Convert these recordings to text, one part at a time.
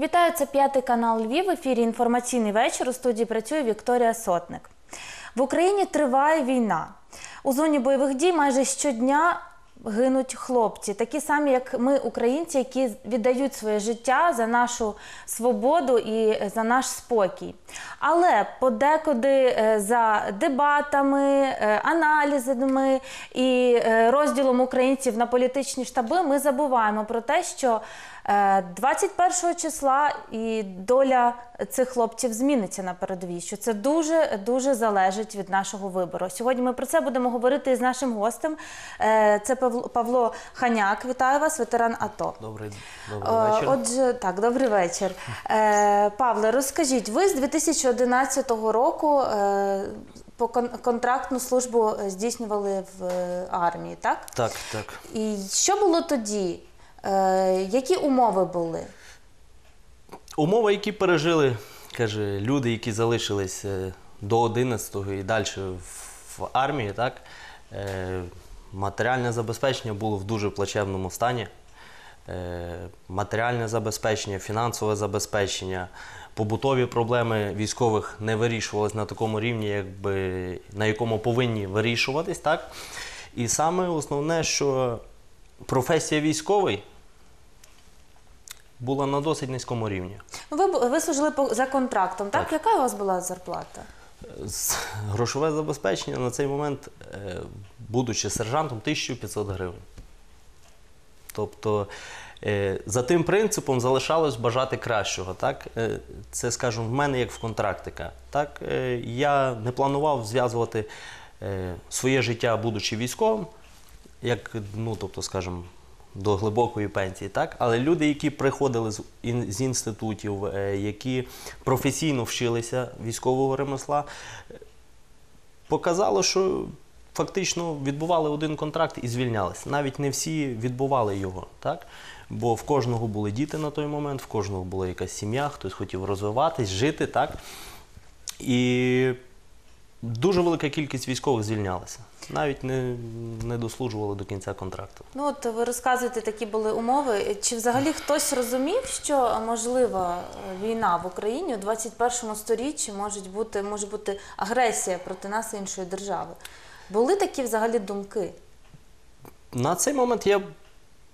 Вітаю, це п'ятий канал Львів. В ефірі інформаційний вечір. У студії працює Вікторія Сотник. В Україні триває війна. У зоні бойових дій майже щодня гинуть хлопці, такі самі, як ми, українці, які віддають своє життя за нашу свободу і за наш спокій. Але подекуди е, за дебатами, е, аналізами і е, розділом українців на політичні штаби ми забуваємо про те, що е, 21 числа і доля цих хлопців зміниться на передовій, це дуже дуже залежить від нашого вибору. Сьогодні ми про це будемо говорити з нашим гостем. Це Павло, Ханяк. Вітаю вас, ветеран АТО. Добрий, добрий Е, вечір. Отже, так, добрий вечір. Е, Павле, розкажіть, ви з 2011 року е, по контрактну службу здійснювали в армії, так? Так, так. І що було тоді? Які умови були? Умови, які пережили, каже, люди, які залишились до 11-го і далі в, армії, так, матеріальне забезпечення було в дуже плачевному стані. Е, матеріальне забезпечення, фінансове забезпечення, побутові проблеми військових не вирішувалися на такому рівні, якби, на якому повинні вирішуватись. Так? І саме основне, що професія військовий була на досить низькому рівні. Ну, ви, ви служили за контрактом, так? Так. Яка у вас була зарплата? Грошове забезпечення на цей момент, е, будучи сержантом, 1500 гривень. Тобто е, за тим принципом залишалось бажати кращого. Так? Е, Це, скажімо, в мене як в контрактика. Так? Е, Я не планував зв'язувати своє життя, будучи військовим, як, ну, тобто, скажімо, до глибокої пенсії, так? Але люди, які приходили з, з інститутів, які професійно вчилися військового ремесла, показало, що фактично відбували один контракт і звільнялися. Навіть не всі відбували його, так? Бо в кожного були діти на той момент, в кожного була якась сім'я, хтось хотів розвиватись, жити, так? І дуже велика кількість військових звільнялася. Навіть не, не дослужували до кінця контракту. Ну, от ви розказуєте, такі були умови. Чи взагалі хтось розумів, що можлива війна в Україні у 21 сторіччі може бути, може бути агресія проти нас іншої держави? Були такі взагалі думки? На цей момент я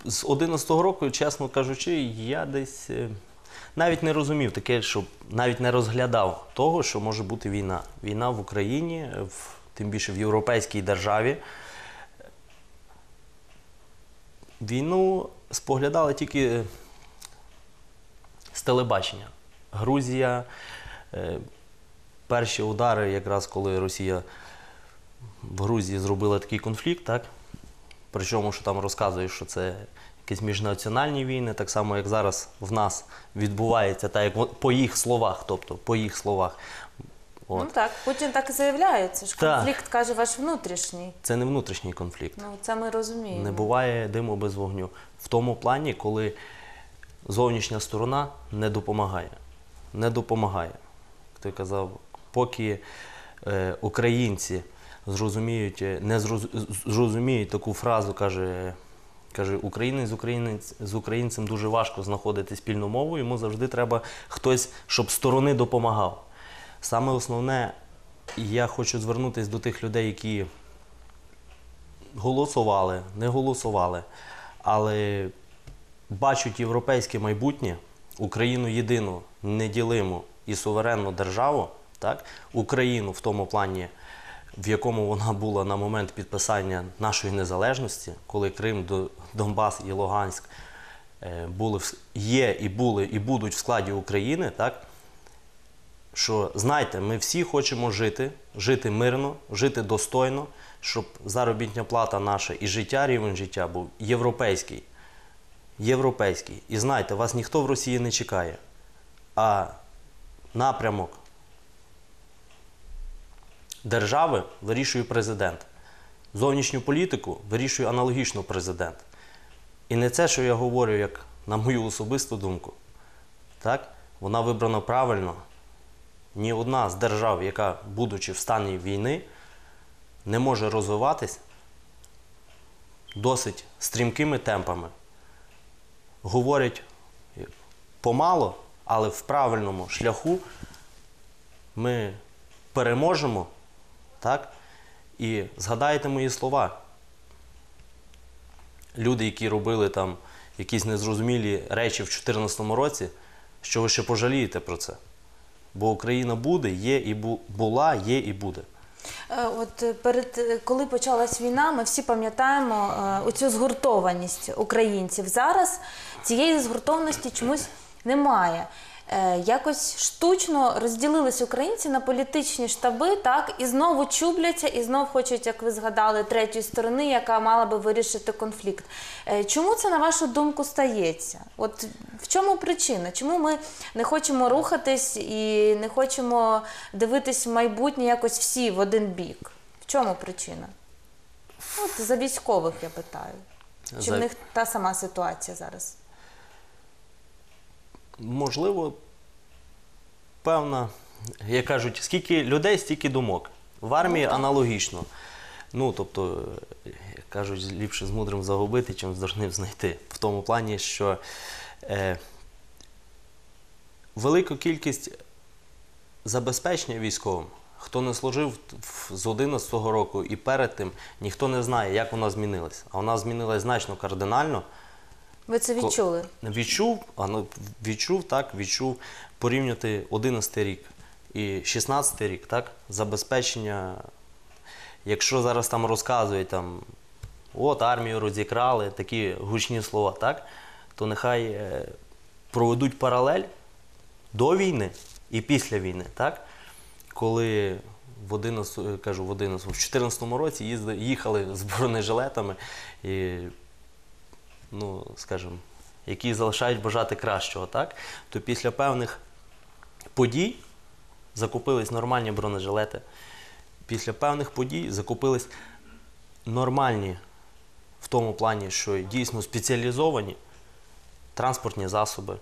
з 11-го року, чесно кажучи, я десь е, навіть не розумів таке, що навіть не розглядав того, що може бути війна. Війна в Україні, в, тим більше в європейській державі. Війну споглядали тільки з телебачення. Грузія, е, перші удари, якраз коли Росія в Грузії зробила такий конфлікт, так? Причому, що там розказують, що це якісь міжнаціональні війни, так само, як зараз в нас відбувається, так як по їх словах, тобто по їх словах. От. Ну так, Путін так і заявляє. Це ж Так. конфлікт каже ваш внутрішній. Це не внутрішній конфлікт. Ну це ми розуміємо. Не буває диму без вогню. В тому плані, коли зовнішня сторона не допомагає. Не допомагає. Хто казав, поки е, українці зрозуміють, е, не зроз- зрозуміють таку фразу, каже, каже, українець з, українець з українцем дуже важко знаходити спільну мову, йому завжди треба хтось, щоб сторони допомагав. Саме основне, я хочу звернутися до тих людей, які голосували, не голосували, але бачать європейське майбутнє, Україну єдину, неділиму і суверенну державу, так? Україну в тому плані, в якому вона була на момент підписання нашої незалежності, коли Крим, Донбас і Луганськ е, були, є і були, і будуть в складі України, так? що знайте, ми всі хочемо жити, жити мирно, жити достойно, щоб заробітня плата наша і життя, рівень життя був європейський. Європейський. І знайте, вас ніхто в Росії не чекає. А напрямок держави вирішує президент. Зовнішню політику вирішує аналогічно президент. І не це, що я говорю, як на мою особисту думку. Так? Вона вибрана правильно. Ні одна з держав, яка, будучи в стані війни, не може розвиватись досить стрімкими темпами. Говорять помало, але в правильному шляху ми переможемо, так? І згадайте мої слова. Люди, які робили там якісь незрозумілі речі в 2014 році, що ви ще пожалієте про це. Бо Україна буде, є і бу- була, є і буде. Е, От е, перед е, коли почалась війна, ми всі пам'ятаємо оцю згуртованість українців. Зараз цієї згуртованості чомусь немає. Е, Якось штучно розділились українці на політичні штаби, так і знову чубляться, і знов хочуть, як ви згадали, третьої сторони, яка мала би вирішити конфлікт. Е, Чому це на вашу думку стається? От в чому причина? Чому ми не хочемо рухатись і не хочемо дивитись в майбутнє якось всі в один бік? В чому причина? От за військових я питаю. Чи За- в них та сама ситуація зараз? Можливо, певна, як кажуть, скільки людей, стільки думок. В армії аналогічно. Ну, тобто, як кажуть, ліпше з мудрим загубити, чим з дурним знайти. В тому плані, що е, велику кількість забезпечення військовим, хто не служив з 11-го року і перед тим, ніхто не знає, як вона змінилась. А вона змінилась значно кардинально. Ви це відчули? Відчув, а ну, відчув, так, відчув порівняти 11 рік і 16 рік, так, забезпечення. Якщо зараз там розказують, там, от армію розікрали, такі гучні слова, так, то нехай е, проведуть паралель до війни і після війни, так, коли в 11, е, кажу, в 11, в 14 році їзди, їхали з бронежилетами і ну, скажімо, які залишають бажати кращого, так? То після певних подій закупились нормальні бронежилети. Після певних подій закупились нормальні в тому плані, що дійсно спеціалізовані транспортні засоби.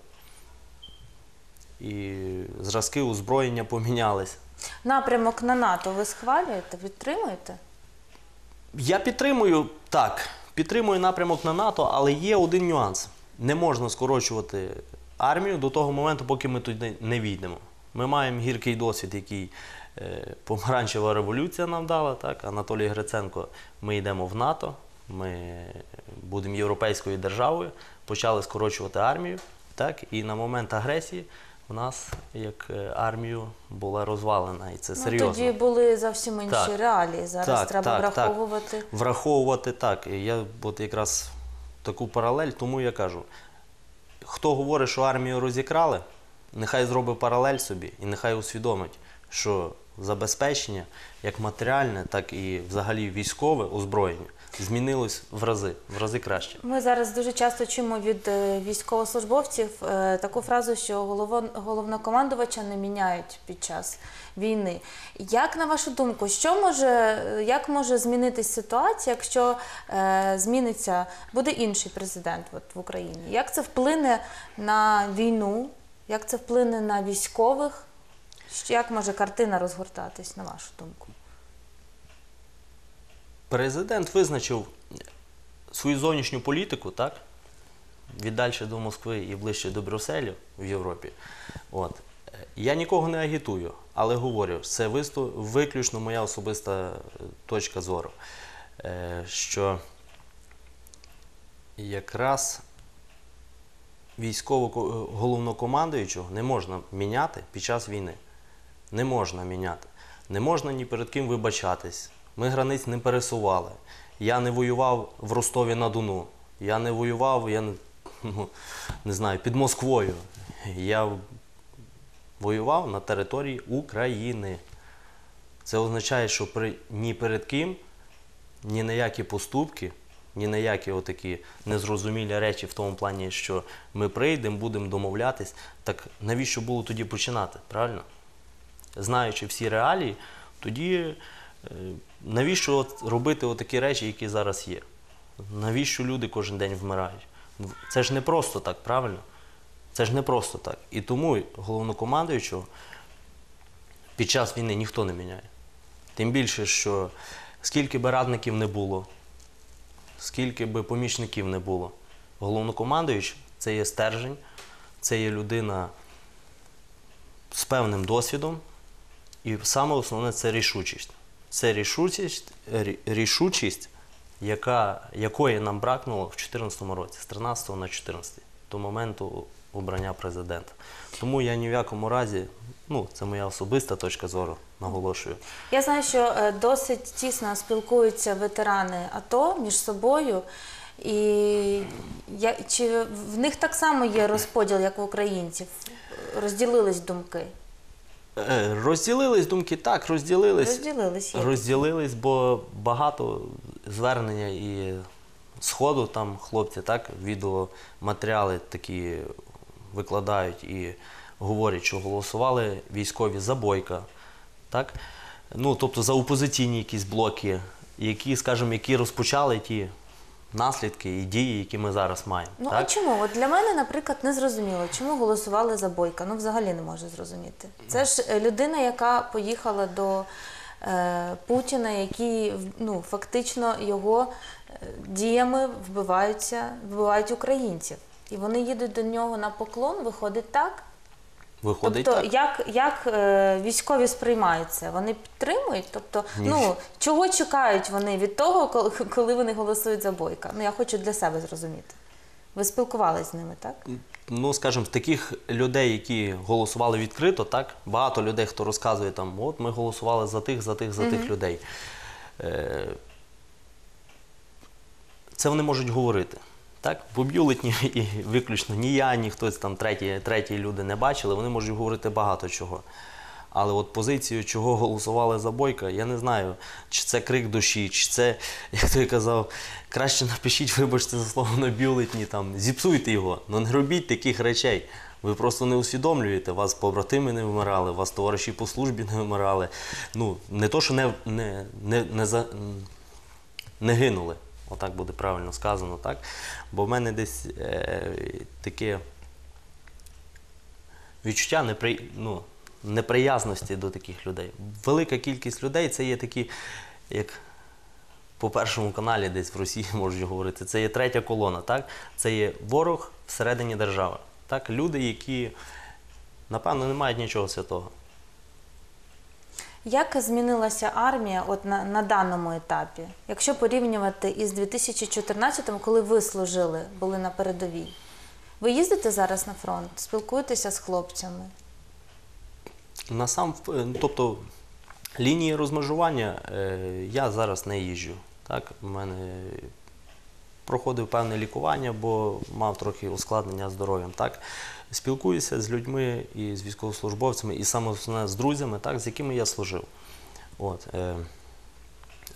І зразки озброєння помінялись. Напрямок на НАТО ви схвалюєте, підтримуєте? Я підтримую так, підтримую напрямок на НАТО, але є один нюанс. Не можна скорочувати армію до того моменту, поки ми туди не війдемо. Ми маємо гіркий досвід, який е, помаранчева революція нам дала. Так? Анатолій Гриценко, ми йдемо в НАТО, ми будемо європейською державою, почали скорочувати армію. Так? І на момент агресії в нас як е, армію була розвалена. І це серйозно. Ну, тоді були зовсім інші Так. реалії. Зараз Так, треба так, так. враховувати. Враховувати так. І Я от якраз таку паралель, тому я кажу: хто говорить, що армію розікрали, нехай зробить паралель собі і нехай усвідомить, що забезпечення як матеріальне, так і взагалі військове озброєння змінилось в рази, в рази краще. Ми зараз дуже часто чуємо від е, військовослужбовців е, таку фразу, що головнокомандувача не міняють під час війни. Як на вашу думку, що може, як може змінитись ситуація, якщо е, зміниться, буде інший президент от, в Україні? Як це вплине на війну? Як це вплине на військових? Як може картина розгортатись, на вашу думку? Президент визначив свою зовнішню політику, так? Віддальше до Москви і ближче до Брюсселю в Європі. От. Я нікого не агітую, але говорю, це висто- виключно моя особиста е, точка зору. Е, Що якраз військового головнокомандуючого не можна міняти під час війни. Не можна міняти. Не можна ні перед ким вибачатись. Ми границь не пересували. Я не воював в Ростові на Дону. Я не воював, я не, ну, не знаю, під Москвою. Я воював на території України. Це означає, що при, ні перед ким, ні на які поступки, ні на які отакі незрозумілі речі в тому плані, що ми прийдемо, будемо домовлятись. Так навіщо було тоді починати? Правильно? знаючи всі реалії, тоді е, навіщо от робити отакі речі, які зараз є? Навіщо люди кожен день вмирають? Ну, Це ж не просто так, правильно? Це ж не просто так. І тому головнокомандуючого під час війни ніхто не міняє. Тим більше, що скільки би радників не було, скільки би помічників не було, головнокомандуючий це є стержень, це є людина з певним досвідом, і саме основне це рішучість. Це рішучість, рішучість яка, якої нам бракнуло в 2014 році, з 13 на 14, до моменту обрання президента. Тому я ні в якому разі, ну, це моя особиста точка зору, наголошую. Я знаю, що е, досить тісно спілкуються ветерани АТО між собою. І я, чи в них так само є розподіл, як в українців? Розділились думки? Е, Розділились думки, так, розділились. Розділились. Є. Розділились, бо багато звернення і сходу там хлопці так відеоматеріали такі викладають і говорять, що голосували військові за бойка, так? Ну, тобто за опозиційні якісь блоки, які, скажімо, які розпочали ті наслідки і дії, які ми зараз маємо. Ну так? а чому? От для мене, наприклад, не зрозуміло, чому голосували за Бойка. Ну, взагалі не можу зрозуміти. Це ж е, людина, яка поїхала до е, Путіна, який ну, фактично його е, діями вбиваються, вбивають українців. І вони їдуть до нього на поклон, виходить так. Виходить тобто, так. як, як е, військові сприймають це? Вони підтримують? Тобто, Ні. ну чого чекають вони від того, коли, коли вони голосують за бойка? Ну я хочу для себе зрозуміти. Ви спілкувалися з ними, так? ну, скажімо, таких людей, які голосували відкрито, так, багато людей, хто розказує там, от ми голосували за тих, за тих, за тих людей. Е, Це вони можуть говорити. Так? Бо бюлетні і виключно ні я, ні хтось там треті, треті люди не бачили, вони можуть говорити багато чого. Але от позицію, чого голосували за Бойка, я не знаю, чи це крик душі, чи це, як той казав, краще напишіть, вибачте за слово на бюлетні, там, зіпсуйте його, ну не робіть таких речей. Ви просто не усвідомлюєте, вас побратими не вмирали, вас товариші по службі не вмирали. Ну, не то, що не, не, не, не, за, не гинули. Отак буде правильно сказано, так? Бо в мене десь е, таке відчуття непри... ну, неприязності до таких людей. Велика кількість людей це є такі, як по першому каналі десь в Росії можуть говорити, це є третя колона, так? Це є ворог всередині держави. Так? Люди, які, напевно, не мають нічого святого. Як змінилася армія от на, на даному етапі? Якщо порівнювати із 2014-м, коли ви служили, були на передовій? Ви їздите зараз на фронт, спілкуєтеся з хлопцями? Насам, е, тобто лінії розмежування е, я зараз не їжджу. Так? У мене проходив певне лікування, бо мав трохи ускладнення здоров'ям. Так? Спілкуюся з людьми і з військовослужбовцями, і саме основне з друзями, так, з якими я служив. От, е,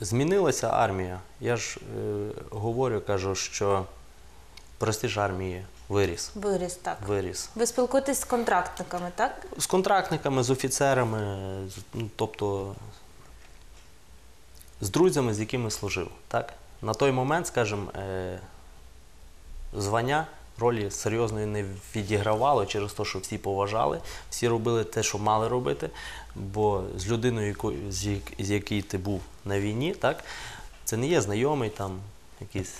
змінилася армія. Я ж е, говорю, кажу, що престиж армії виріс. Виріс так. виріс. Ви спілкуєтесь з контрактниками, так? З контрактниками, з офіцерами, з- ну, тобто з друзями, з якими служив. Так? На той момент, скажімо, е, звання ролі серйозної не відігравало через те, що всі поважали, всі робили те, що мали робити. Бо з людиною, з як- з якій ти був на війні, так? це не є знайомий там якийсь.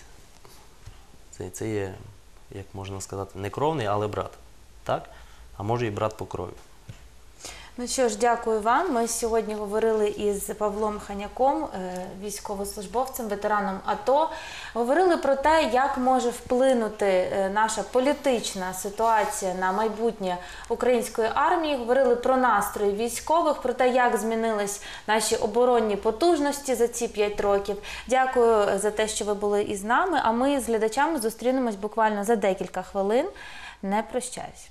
Це, це є, як можна сказати, не кровний, але брат. Так? А може і брат по крові. Ну що ж, дякую вам. Ми сьогодні говорили із Павлом Ханяком, е, військовослужбовцем, ветераном АТО. Говорили про те, як може вплинути е, наша політична ситуація на майбутнє української армії. Говорили про настрої військових, про те, як змінились наші оборонні потужності за ці п'ять років. Дякую за те, що ви були із нами. А ми з глядачами зустрінемось буквально за декілька хвилин. Не прощаюсь.